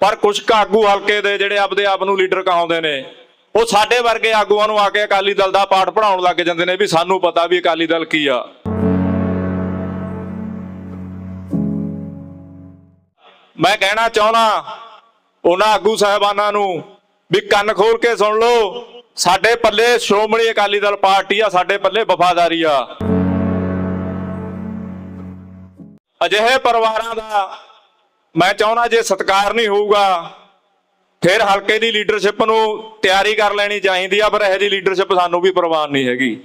ਪਰ ਕੁਝ ਕੁ ਆਗੂ ਹਲਕੇ ਦੇ ਜਿਹੜੇ ਆਪਦੇ ਆਪ ਨੂੰ ਲੀਡਰ ਕਹਾਉਂਦੇ ਨੇ, ਉਹ ਸਾਡੇ ਵਰਗੇ ਆਗੂਆਂ ਨੂੰ ਆ ਕੇ ਅਕਾਲੀ ਦਲ ਦਾ ਪਾਠ ਪੜਾਉਣ ਲੱਗ ਜਾਂਦੇ ਨੇ ਵੀ ਸਾਨੂੰ ਪਤਾ ਵੀ ਅਕਾਲੀ ਦਲ ਕੀ ਆ। ਮੈਂ ਕਹਿਣਾ ਚਾਹੁੰਦਾ ਉਹਨਾਂ ਆਗੂ ਸਾਹਿਬਾਨਾਂ ਨੂੰ ਵੀ ਕੰਨ ਖੋਲ ਕੇ ਸੁਣ ਲਓ, ਸਾਡੇ ਪੱਲੇ ਸ਼੍ਰੋਮਣੀ ਅਕਾਲੀ ਦਲ ਪਾਰਟੀ ਆ, ਸਾਡੇ ਪੱਲੇ ਵਫਾਦਾਰੀ ਆ। ਅਜਿਹੇ ਪਰਿਵਾਰਾਂ ਦਾ ਮੈਂ ਚਾਹੁੰਦਾ ਜੇ ਸਤਿਕਾਰ ਨਹੀਂ ਹੋਊਗਾ, ਫਿਰ ਹਲਕੇ ਦੀ ਲੀਡਰਸ਼ਿਪ ਨੂੰ ਤਿਆਰੀ ਕਰ ਲੈਣੀ ਚਾਹੀਦੀ ਆ, ਪਰ ਇਹੋ ਜਿਹੀ ਲੀਡਰਸ਼ਿਪ ਸਾਨੂੰ ਵੀ ਪ੍ਰਵਾਨ ਨਹੀਂ ਹੈਗੀ।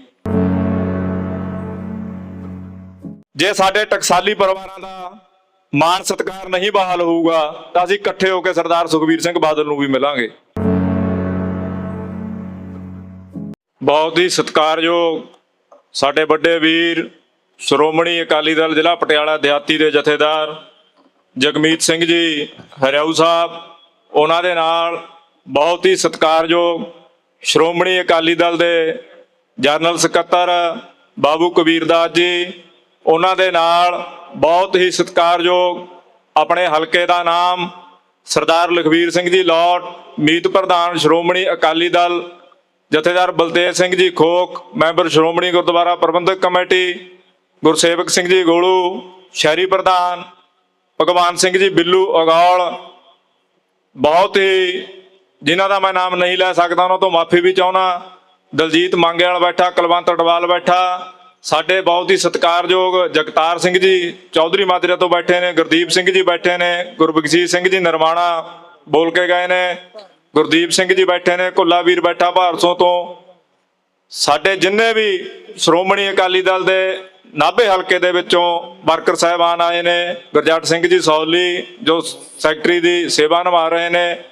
ਜੇ ਸਾਡੇ ਟਕਸਾਲੀ ਪਰਿਵਾਰਾਂ ਦਾ ਮਾਨ ਸਤਿਕਾਰ ਨਹੀਂ ਬਹਾਲ ਹੋਊਗਾ, ਤਾਂ ਅਸੀਂ ਇਕੱਠੇ ਹੋ ਕੇ ਸਰਦਾਰ ਸੁਖਬੀਰ ਸਿੰਘ ਬਾਦਲ ਨੂੰ ਵੀ ਮਿਲਾਂਗੇ। ਬਹੁਤ ਹੀ ਸਤਿਕਾਰਯੋਗ ਸਾਡੇ ਵੱਡੇ ਵੀਰ, ਸ਼੍ਰੋਮਣੀ ਅਕਾਲੀ ਦਲ ਜ਼ਿਲ੍ਹਾ ਪਟਿਆਲਾ ਦਿਹਾਤੀ ਦੇ ਜਥੇਦਾਰ ਜਗਮੀਤ ਸਿੰਘ ਜੀ, ਹਰਿਆਊ ਸਾਹਿਬ, ਉਹਨਾਂ ਦੇ ਨਾਲ ਬਹੁਤ ਹੀ ਸਤਿਕਾਰਯੋਗ ਸ਼੍ਰੋਮਣੀ ਅਕਾਲੀ ਦਲ ਦੇ ਜਨਰਲ ਸਕੱਤਰ ਬਾਬੂ ਕਬੀਰਦਾਸ ਜੀ, ਉਹਨਾਂ ਦੇ ਨਾਲ ਬਹੁਤ ਹੀ ਸਤਿਕਾਰਯੋਗ ਆਪਣੇ ਹਲਕੇ ਦਾ ਨਾਮ ਸਰਦਾਰ ਲਖਵੀਰ ਸਿੰਘ ਜੀ ਲੋਟ, ਮੀਤ ਪ੍ਰਧਾਨ ਸ਼੍ਰੋਮਣੀ ਅਕਾਲੀ ਦਲ, ਜਥੇਦਾਰ ਬਲਦੇਵ ਸਿੰਘ ਜੀ ਖੋਖ, ਮੈਂਬਰ ਸ਼੍ਰੋਮਣੀ ਗੁਰਦੁਆਰਾ ਪ੍ਰਬੰਧਕ ਕਮੇਟੀ, ਗੁਰਸੇਵਕ ਸਿੰਘ ਜੀ ਗੋਲੂ, ਸ਼ਹਿਰੀ ਪ੍ਰਧਾਨ ਭਗਵਾਨ ਸਿੰਘ ਜੀ ਬਿੱਲੂ ਅਗੌਲ ਬਹੁਤ ਹੀ, ਜਿਨ੍ਹਾਂ ਦਾ ਮੈਂ ਨਾਮ ਨਹੀਂ ਲੈ ਸਕਦਾ, ਉਹਨਾਂ ਤੋਂ ਮਾਫੀ ਵੀ ਚਾਹੁੰਦਾ। ਦਲਜੀਤ ਮੰਗੇਵਾਲ ਬੈਠਾ, ਕੁਲਵੰਤ ਅਡਵਾਲ ਬੈਠਾ। ਸਾਡੇ ਬਹੁਤ ਹੀ ਸਤਿਕਾਰਯੋਗ ਜਗਤਾਰ ਸਿੰਘ ਜੀ, ਚੌਧਰੀ ਮਾਜਰਾ ਤੋਂ ਬੈਠੇ ਨੇ, ਗੁਰਦੀਪ ਸਿੰਘ ਜੀ ਬੈਠੇ ਨੇ ਗੁਰਬਖਸ਼ੀਸ਼ ਸਿੰਘ ਜੀ ਨਰਮਾਣਾ ਬੋਲ ਕੇ ਗਏ ਨੇ। ਗੁਰਦੀਪ ਸਿੰਘ ਜੀ ਬੈਠੇ ਨੇ ਕੁੱਲਾ ਵੀਰ ਬੈਠਾ ਭਾਰਸੋਂ ਤੋਂ। ਸਾਡੇ ਜਿੰਨੇ ਵੀ ਸ਼੍ਰੋਮਣੀ ਅਕਾਲੀ ਦਲ ਦੇ ਨਾਭੇ ਹਲਕੇ ਦੇ ਵਿੱਚੋਂ ਵਰਕਰ ਸਾਹਿਬਾਨ ਆਏ ਨੇ, ਗੁਰਜੱਟ ਸਿੰਘ ਜੀ ਸੌਲੀ, ਜੋ ਸੈਕਟਰੀ ਦੀ ਸੇਵਾ ਨਿਭਾ ਰਹੇ ਨੇ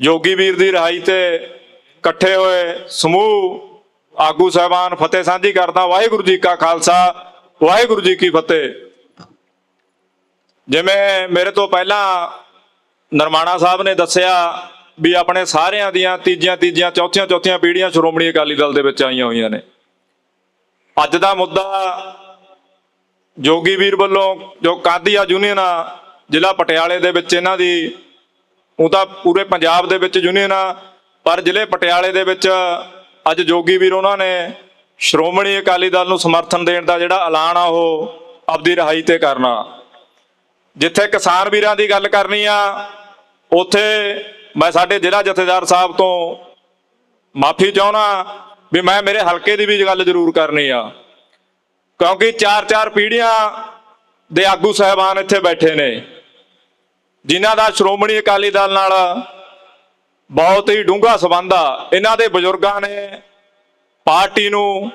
ਜੋਗੀ ਵੀਰ ਦੀ ਰਿਹਾਈ ਤੇ ਇਕੱਠੇ ਹੋਏ ਸਮੂਹ, ਆਗੂ ਸਾਹਿਬਾਨ ਫਤਿਹ ਸਾਂਝੀ ਕਰਦਾ, ਵਾਹਿਗੁਰੂ ਜੀ ਕਾ ਖਾਲਸਾ, ਵਾਹਿਗੁਰੂ ਜੀ ਕੀ ਫਤਿਹ। ਜਿਵੇਂ ਮੇਰੇ ਤੋਂ ਪਹਿਲਾਂ ਨਰਮਾਣਾ ਸਾਹਿਬ ਨੇ ਦੱਸਿਆ ਵੀ ਆਪਣੇ ਸਾਰਿਆਂ ਦੀਆਂ ਤੀਜੀਆਂ ਤੀਜੀਆਂ, ਚੌਥੀਆਂ ਚੌਥੀਆਂ ਪੀੜ੍ਹੀਆਂ ਸ਼੍ਰੋਮਣੀ ਅਕਾਲੀ ਦਲ ਦੇ ਵਿੱਚ ਆਈਆਂ ਹੋਈਆਂ ਨੇ। ਅੱਜ ਦਾ ਮੁੱਦਾ ਜੋਗੀ ਵੀਰ ਵੱਲੋਂ ਜੋ ਕਾਦੀਆ ਯੂਨੀਅਨ ਆ ਜ਼ਿਲ੍ਹਾ ਪਟਿਆਲੇ ਦੇ ਵਿੱਚ ਇਹਨਾਂ ਦੀ, ਉਹ ਤਾਂ ਪੂਰੇ ਪੰਜਾਬ ਦੇ ਵਿੱਚ ਯੂਨੀਅਨ ਆ ਪਰ ਜ਼ਿਲ੍ਹੇ ਪਟਿਆਲੇ ਦੇ ਵਿੱਚ ਅੱਜ ਜੋਗੀ ਵੀਰ ਉਹਨਾਂ ਨੇ ਸ਼੍ਰੋਮਣੀ ਅਕਾਲੀ ਦਲ ਨੂੰ ਸਮਰਥਨ ਦੇਣ ਦਾ ਜਿਹੜਾ ਐਲਾਨ ਆ, ਉਹ ਆਪਦੀ ਰਿਹਾਈ ਤੇ ਕਰਨਾ। ਜਿੱਥੇ ਕਿਸਾਨ ਵੀਰਾਂ ਦੀ ਗੱਲ ਕਰਨੀ ਆ, ਉੱਥੇ ਮੈਂ ਸਾਡੇ ਜ਼ਿਲ੍ਹਾ ਜਥੇਦਾਰ ਸਾਹਿਬ ਤੋਂ ਮਾਫੀ ਚਾਹੁੰਦਾ ਵੀ ਮੈਂ ਮੇਰੇ ਹਲਕੇ ਦੀ ਵੀ ਗੱਲ ਜ਼ਰੂਰ ਕਰਨੀ ਆ। ਕਿਉਂਕਿ ਚਾਰ ਚਾਰ ਪੀੜ੍ਹੀਆਂ ਦੇ ਆਗੂ ਸਾਹਿਬਾਨ ਇੱਥੇ ਬੈਠੇ ਨੇ। ਜਿਨ੍ਹਾਂ ਦਾ ਸ਼੍ਰੋਮਣੀ ਅਕਾਲੀ ਦਲ ਨਾਲ ਬਹੁਤ ਹੀ ਡੂੰਘਾ ਸਬੰਧ ਆ। ਇਹਨਾਂ ਦੇ ਬਜ਼ੁਰਗਾਂ ਨੇ ਪਾਰਟੀ ਨੂੰ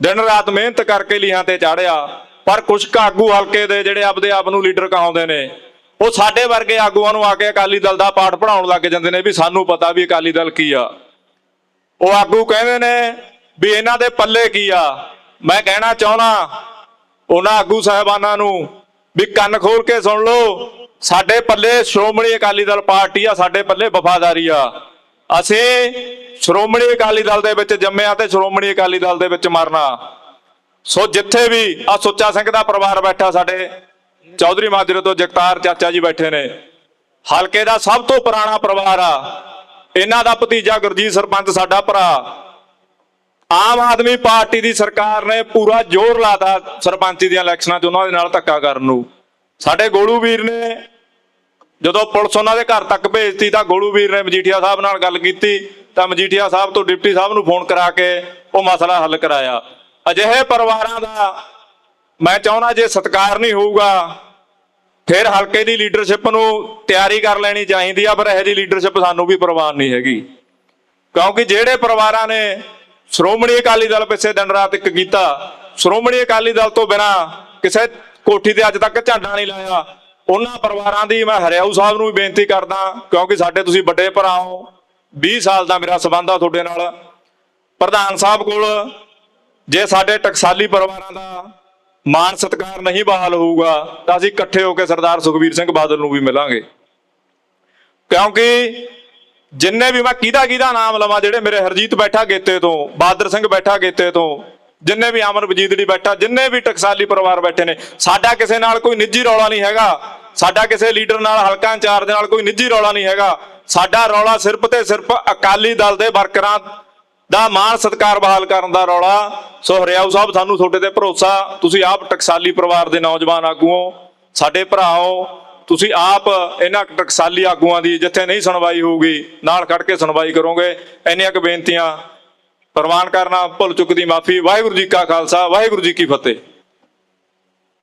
ਦਿਨ ਰਾਤ ਮਿਹਨਤ ਕਰਕੇ ਲੀਹਾਂ ਤੇ ਚਾੜਿਆ। ਪਰ ਕੁਝ ਕੁ ਆਗੂ ਹਲਕੇ ਦੇ ਜਿਹੜੇ ਆਪਦੇ ਆਪ ਨੂੰ ਲੀਡਰ ਕਹਾਉਂਦੇ ਨੇ, ਉਹ ਸਾਡੇ ਵਰਗੇ ਆਗੂਆਂ ਨੂੰ ਆ ਕੇ ਅਕਾਲੀ ਦਲ ਦਾ ਪਾਠ ਪੜਾਉਣ ਲੱਗ ਜਾਂਦੇ ਨੇ ਵੀ ਸਾਨੂੰ ਪਤਾ ਵੀ ਅਕਾਲੀ ਦਲ ਕੀ ਆ। ਉਹ ਆਗੂ ਕਹਿੰਦੇ ਨੇ ਵੀ ਇਹਨਾਂ ਦੇ ਪੱਲੇ ਕੀ ਆ? ਮੈਂ ਕਹਿਣਾ ਚਾਹੁੰਦਾ, ਉਹਨਾਂ ਆਗੂ ਸਾਹਿਬਾਨਾਂ ਨੂੰ ਵੀ ਕੰਨ ਖੋਲ ਕੇ ਸੁਣ ਲਓ, ਸਾਡੇ ਪੱਲੇ ਸ਼੍ਰੋਮਣੀ ਅਕਾਲੀ ਦਲ ਪਾਰਟੀ ਆ, ਸਾਡੇ ਪੱਲੇ ਵਫਾਦਾਰੀ ਆ। ਅਸੀਂ ਸ਼੍ਰੋਮਣੀ ਅਕਾਲੀ ਦਲ ਦੇ ਵਿੱਚ ਜੰਮਿਆ ਤੇ ਸ਼੍ਰੋਮਣੀ ਅਕਾਲੀ ਦਲ ਦੇ ਵਿੱਚ ਮਰਨਾ। ਸੋ ਜਿੱਥੇ ਵੀ ਆ ਸੁੱਚਾ ਸਿੰਘ ਦਾ ਪਰਿਵਾਰ ਬੈਠਾ ਸਾਡੇ, ਚੌਧਰੀ ਮਾਜਰੇ ਤੋਂ ਜਗਤਾਰ ਚਾਚਾ ਜੀ ਬੈਠੇ ਨੇ। ਹਲਕੇ ਦਾ ਸਭ ਤੋਂ ਪੁਰਾਣਾ ਪਰਿਵਾਰ ਆ ਇਹਨਾਂ ਦਾ ਭਤੀਜਾ ਗੁਰਜੀਤ ਸਰਪੰਚ ਸਾਡਾ ਭਰਾ। ਆਮ ਆਦਮੀ ਪਾਰਟੀ ਦੀ ਸਰਕਾਰ ਨੇ ਪੂਰਾ ਜ਼ੋਰ ਲਾਤਾ ਸਰਪੰਚੀ ਦੀਆਂ ਇਲੈਕਸ਼ਨਾਂ 'ਚ, ਉਹਨਾਂ ਦੇ ਨਾਲ ਧੱਕਾ ਕਰਨ ਨੂੰ। ਸਾਡੇ ਗੋਲੂ ਵੀਰ ਨੇ ਜਦੋਂ ਪੁਲਿਸ ਉਹਨਾਂ ਦੇ ਘਰ ਤੱਕ ਭੇਜਤੀ ਤਾਂ ਗੋਲੂ ਵੀਰ ਨੇ ਮਜੀਠੀਆ ਸਾਹਿਬ ਨਾਲ ਗੱਲ ਕੀਤੀ, ਤਾਂ ਮਜੀਠੀਆ ਸਾਹਿਬ ਤੋਂ ਡਿਪਟੀ ਸਾਹਿਬ ਨੂੰ ਫੋਨ ਕਰਾ ਕੇ ਉਹ ਮਸਲਾ ਹੱਲ ਕਰਾਇਆ। ਅਜਿਹੇ ਪਰਿਵਾਰਾਂ ਦਾ ਮੈਂ ਚਾਹੁੰਦਾ ਜੇ ਸਤਿਕਾਰ ਨਹੀਂ ਹੋਊਗਾ ਫਿਰ ਹਲਕੇ ਦੀ ਲੀਡਰਸ਼ਿਪ ਨੂੰ ਤਿਆਰੀ ਕਰ ਲੈਣੀ ਚਾਹੀਦੀ ਆ, ਪਰ ਇਹੋ ਜਿਹੀ ਲੀਡਰਸ਼ਿਪ ਸਾਨੂੰ ਵੀ ਪ੍ਰਵਾਨ ਨਹੀਂ ਹੈਗੀ। ਕਿਉਂਕਿ ਜਿਹੜੇ ਪਰਿਵਾਰਾਂ ਨੇ ਸ਼੍ਰੋਮਣੀ ਅਕਾਲੀ ਦਲ ਪਿੱਛੇ ਦਿਨ ਰਾਤ ਇੱਕ ਕੀਤਾ, ਸ਼੍ਰੋਮਣੀ ਅਕਾਲੀ ਦਲ ਤੋਂ ਬਿਨਾ ਕਿਸੇ ਕੋਠੀ ਤੇ ਅੱਜ ਤੱਕ ਝੰਡਾ ਨਹੀਂ ਲਾਇਆ। ਉਹਨਾਂ ਪਰਿਵਾਰਾਂ ਦੀ ਮੈਂ ਹਰਿਆਊ ਸਾਹਿਬ ਨੂੰ ਵੀ ਬੇਨਤੀ ਕਰਦਾ, ਕਿਉਂਕਿ ਸਾਡੇ ਤੁਸੀਂ ਵੱਡੇ ਭਰਾ ਹੋ 20 ਸਾਲ ਦਾ ਮੇਰਾ ਸਬੰਧ ਆ ਤੁਹਾਡੇ ਨਾਲ। ਪ੍ਰਧਾਨ ਸਾਹਿਬ ਕੋਲ ਜੇ ਸਾਡੇ ਟਕਸਾਲੀ ਪਰਿਵਾਰਾਂ ਦਾ ਮਾਨ ਸਤਿਕਾਰ ਨਹੀਂ ਬਹਾਲ ਹੋਊਗਾ, ਤਾਂ ਅਸੀਂ ਇਕੱਠੇ ਹੋ ਕੇ ਸਰਦਾਰ ਸੁਖਬੀਰ ਸਿੰਘ ਬਾਦਲ ਨੂੰ ਵੀ ਮਿਲਾਂਗੇ। ਕਿਉਂਕਿ ਜਿੰਨੇ ਵੀ ਮੈਂ ਕਿਹਦਾ ਕਿਹਦਾ ਨਾਮ ਲਵਾਂ, ਜਿਹੜੇ ਮੇਰੇ ਹਰਜੀਤ ਬੈਠਾ ਗੇਤੇ ਤੋਂ ਬਾਦਰ ਸਿੰਘ ਬੈਠਾ ਗੇਤੇ ਤੋਂ, ਜਿੰਨੇ ਵੀ ਅਮਰ ਵਜੀਦੜੀ ਬੈਠਾ, ਜਿੰਨੇ ਵੀ ਟਕਸਾਲੀ ਪਰਿਵਾਰ ਬੈਠੇ ਨੇ, ਸਾਡਾ ਕਿਸੇ ਨਾਲ ਕੋਈ ਨਿੱਜੀ ਰੌਲਾ ਨਹੀਂ ਹੈਗਾ। ਸਾਡਾ ਕਿਸੇ ਲੀਡਰ ਨਾਲ, ਹਲਕਾ ਇੰਚਾਰਜ ਨਾਲ ਕੋਈ ਨਿੱਜੀ ਰੌਲਾ ਨਹੀਂ ਹੈਗਾ। ਸਾਡਾ ਰੌਲਾ ਸਿਰਫ ਤੇ ਸਿਰਫ ਅਕਾਲੀ ਦਲ ਦੇ ਵਰਕਰਾਂ ਦਾ ਮਾਣ ਸਤਕਾਰ ਬਹਾਲ ਕਰਨ ਦਾ ਰੌਲਾ। ਸੋ ਹਰਿਆਊ ਸਾਹਿਬ, ਸਾਨੂੰ ਤੁਹਾਡੇ ਤੇ ਭਰੋਸਾ। ਤੁਸੀਂ ਆਪ ਟਕਸਾਲੀ ਪਰਿਵਾਰ ਦੇ ਨੌਜਵਾਨ ਆਗੂਓ, ਸਾਡੇ ਭਰਾਓ, ਤੁਸੀਂ ਆਪ ਇਹਨਾਂ ਟਕਸਾਲੀ ਆਗੂਆਂ ਦੀ ਜਿੱਥੇ ਨਹੀਂ ਸੁਣਵਾਈ ਹੋਊਗੀ, ਨਾਲ ਖੜ ਕੇ ਸੁਣਵਾਈ ਕਰੋਗੇ। ਇੰਨੀਆਂ ਕੁ ਬੇਨਤੀਆਂ। ਪ੍ਰਵਾਨ ਕਰਨਾ ਭੁੱਲ ਚੁੱਕ ਦੀ ਮਾਫੀ। ਵਾਹਿਗੁਰੂ ਜੀ ਕਾ ਖਾਲਸਾ, ਵਾਹਿਗੁਰੂ ਜੀ ਕੀ ਫਤਿਹ।